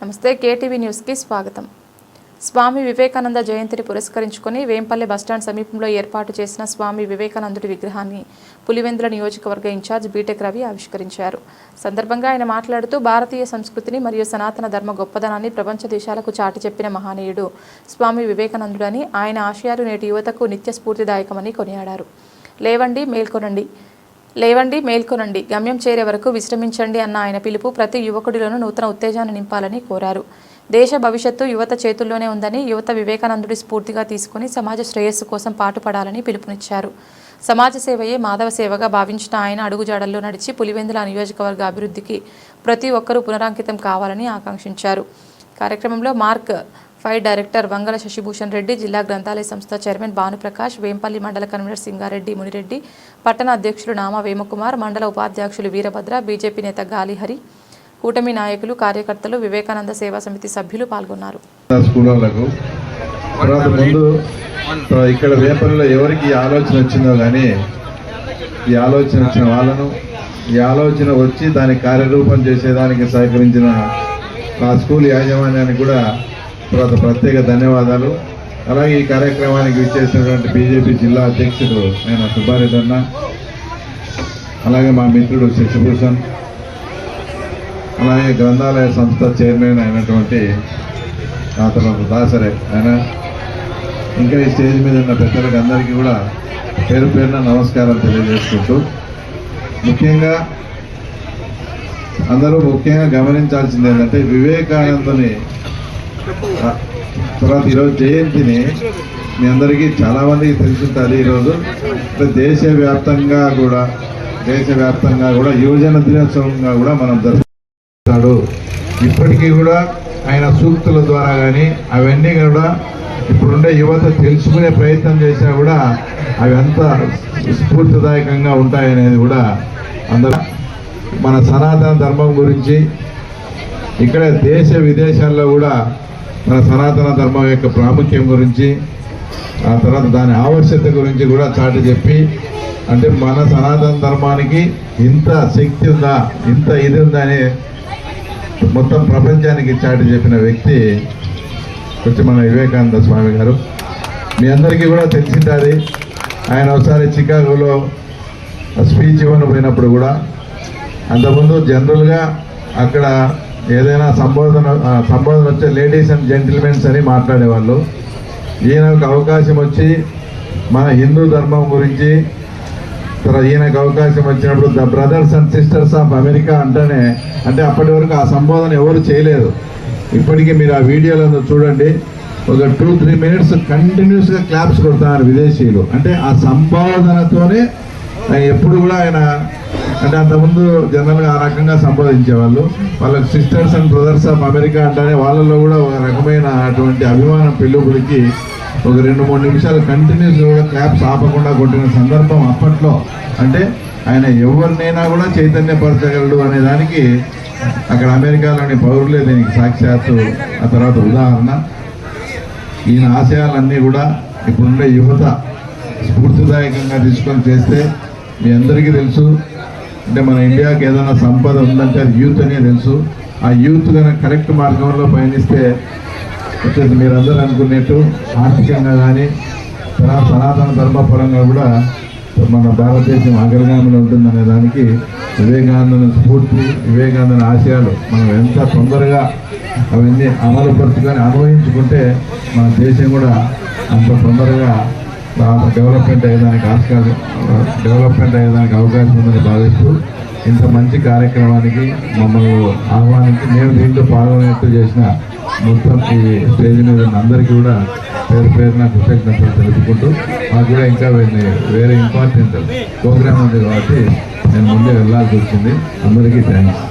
నమస్తే కేటీవీ న్యూస్కి స్వాగతం. స్వామి వివేకానంద జయంతిని పురస్కరించుకొని వేంపల్లె బస్టాండ్ సమీపంలో ఏర్పాటు చేసిన స్వామి వివేకానందుడి విగ్రహాన్ని పులివెందుల నియోజకవర్గ ఇన్ఛార్జ్ బీటెక్ రవి ఆవిష్కరించారు. సందర్భంగా ఆయన మాట్లాడుతూ భారతీయ సంస్కృతిని మరియు సనాతన ధర్మ గొప్పదనాన్ని ప్రపంచ దేశాలకు చాటి చెప్పిన మహనీయుడు స్వామి వివేకానందుడని ఆయన ఆశయాలు నేటి యువతకు నిత్య స్ఫూర్తిదాయకమని కొనియాడారు. లేవండి మేల్కొనండి. లేవండి మేల్కొనండి. గమ్యం చేరే వరకు విశ్రమించండి అన్న ఆయన పిలుపు ప్రతి యువకుడిలోనూ నూతన ఉత్తేజాన్ని నింపాలని కోరారు. దేశ భవిష్యత్తు యువత చేతుల్లోనే ఉందని యువత వివేకానందుడి స్ఫూర్తిగా తీసుకుని సమాజ శ్రేయస్సు కోసం పాటుపడాలని పిలుపునిచ్చారు. సమాజ సేవయే మాధవ సేవగా భావించిన ఆయన అడుగుజాడల్లో నడిచి పులివెందుల నియోజకవర్గ అభివృద్ధికి ప్రతి ఒక్కరూ పునరాంకితం కావాలని ఆకాంక్షించారు. కార్యక్రమంలో mark five director Vangala Sashibhushan Reddy జిల్లా గ్రంథాలయ సంస్థ చైర్మన్ భానుప్రకాష్ వేంపల్లి మండల కన్వీనర్ సింగారెడ్డి మునిరెడ్డి పట్టణ అధ్యక్షులు నామా వేమకుమార్ మండల ఉపాధ్యక్షులు వీరభద్ర బీజేపీ నేత గాలిహరి కూటమి నాయకులు కార్యకర్తలు వివేకానంద సేవా సమితి సభ్యులు పాల్గొన్నారు. ఇక్కడ వేపల్లో ఎవరికి ఆలోచన వచ్చిందో కానీ ఈ ఆలోచన వచ్చిన వాళ్ళను ఈ ఆలోచన వచ్చి దాని కార్యరూపం చేసేదానికి సహకరించిన ఆ స్కూల్ యాజమాన్యానికి కూడా తర్వాత ప్రత్యేక ధన్యవాదాలు. అలాగే ఈ కార్యక్రమానికి విచ్చేసినటువంటి బీజేపీ జిల్లా అధ్యక్షుడు నేను సుబ్బారెడ్డి అన్న అలాగే మా మిత్రుడు శశిభూషణ్ అలాగే గ్రంథాలయ సంస్థ చైర్మన్ అయినటువంటి ఆ తర్వాత దాసరే ఆయన ఇంకా ఈ స్టేజ్ మీద ఉన్న పెద్దలకు అందరికీ కూడా పేరు పేరున నమస్కారం తెలియజేసుకుంటూ ముఖ్యంగా అందరూ ముఖ్యంగా గమనించాల్సింది ఏంటంటే వివేకానందుని తర్వాత ఈరోజు జయంతిని మీ అందరికీ చాలా మందికి తెలుసుంటుంది ఈరోజు. దేశవ్యాప్తంగా కూడా దేశవ్యాప్తంగా కూడా యువజన దినోత్సవంగా కూడా మనం జరుపుకుంటాడు ఇప్పటికీ కూడా ఆయన సూక్తుల ద్వారా కానీ అవన్నీ కూడా ఇప్పుడుండే యువత తెలుసుకునే ప్రయత్నం చేసినా కూడా అవి అంత స్ఫూర్తిదాయకంగా ఉంటాయనేది కూడా అందరూ మన సనాతన ధర్మం గురించి ఇక్కడ దేశ విదేశాల్లో కూడా మన సనాతన ధర్మం యొక్క ప్రాముఖ్యం గురించి ఆ తర్వాత దాని ఆవశ్యకత గురించి కూడా చాటి చెప్పి అంటే మన సనాతన ధర్మానికి ఇంత శక్తి ఉందా ఇంత ఇది ఉందా అని మొత్తం ప్రపంచానికి చాటి చెప్పిన వ్యక్తి వచ్చి మన వివేకానంద స్వామి గారు. మీ అందరికీ కూడా తెలిసింటుంది ఆయన ఒకసారి చికాగోలో స్పీచ్ ఇవ్వను పోయినప్పుడు కూడా అంతకుముందు జనరల్గా అక్కడ ఏదైనా సంబోధన సంబోధన వచ్చే లేడీస్ అండ్ జెంటిల్మెన్స్ అని మాట్లాడేవాళ్ళు. ఈయనకు అవకాశం వచ్చి మన హిందూ ధర్మం గురించి తర్వాత ఈయనకు అవకాశం వచ్చినప్పుడు the brothers and sisters of America అంటేనే అంటే అప్పటి వరకు ఆ సంబోధన ఎవరు చేయలేదు. ఇప్పటికీ మీరు ఆ వీడియోలను చూడండి. ఒక టూ త్రీ మినిట్స్ కంటిన్యూస్గా క్లాప్స్ కొడుతున్నారు విదేశీయులు. అంటే ఆ సంబోధనతోనే ఎప్పుడు కూడా ఆయన అంటే అంతకుముందు జనరల్గా ఆ రకంగా సంబోధించేవాళ్ళు వాళ్ళకి sisters and brothers of America అంటేనే వాళ్ళలో కూడా ఒక రకమైన అటువంటి అభిమానం పెళ్ళుబడికి ఒక రెండు మూడు నిమిషాలు కంటిన్యూస్ కూడా క్లాప్స్ ఆపకుండా కొట్టిన సందర్భం అప్పట్లో. అంటే ఆయన ఎవరినైనా కూడా చైతన్యపరచగలడు అనే దానికి అక్కడ అమెరికాలోని పౌరులే దీనికి సాక్షాత్తు ఆ తర్వాత ఉదాహరణ. ఈయన ఆశయాలన్నీ కూడా ఇప్పుడుండే యువత స్ఫూర్తిదాయకంగా తీసుకొని చేస్తే మీ అందరికీ తెలుసు. అంటే మన ఇండియాకి ఏదైనా సంపద ఉందంటే అది యూత్ అనే తెలుసు. ఆ యూత్ కనుక కరెక్ట్ మార్గంలో పయనిస్తే వచ్చేసి మీరందరూ అనుకునేట్టు ఆర్థికంగా కానీ తర్వాత సనాతన ధర్మపరంగా కూడా మన భారతదేశం అగ్రగామిలో ఉంటుందనే దానికి వివేకానంద స్ఫూర్తి వివేకానంద ఆశయాలు మనం ఎంత తొందరగా అవన్నీ అమలుపరుచుకొని అనుభవించుకుంటే మన దేశం కూడా అంత తొందరగా డెవలప్మెంట్ అయ్యేదానికి ఆస్కారం డెవలప్మెంట్ అయ్యేదానికి అవకాశం ఉందని భావిస్తూ ఇంత మంచి కార్యక్రమానికి మమ్మల్ని ఆహ్వానించి మేము దీంట్లో పాల్గొనేట్టు చేసిన మొత్తం ఈ స్టేజ్ మీద అందరికీ కూడా పేరు పేరున కృతజ్ఞతలు తెలుపుకుంటూ మాకు కూడా ఇంకా వేరే ఇంపార్టెంట్ ప్రోగ్రామ్ ఉంది కాబట్టి నేను ముందే వెళ్ళాల్సి వచ్చింది. అందరికీ థ్యాంక్స్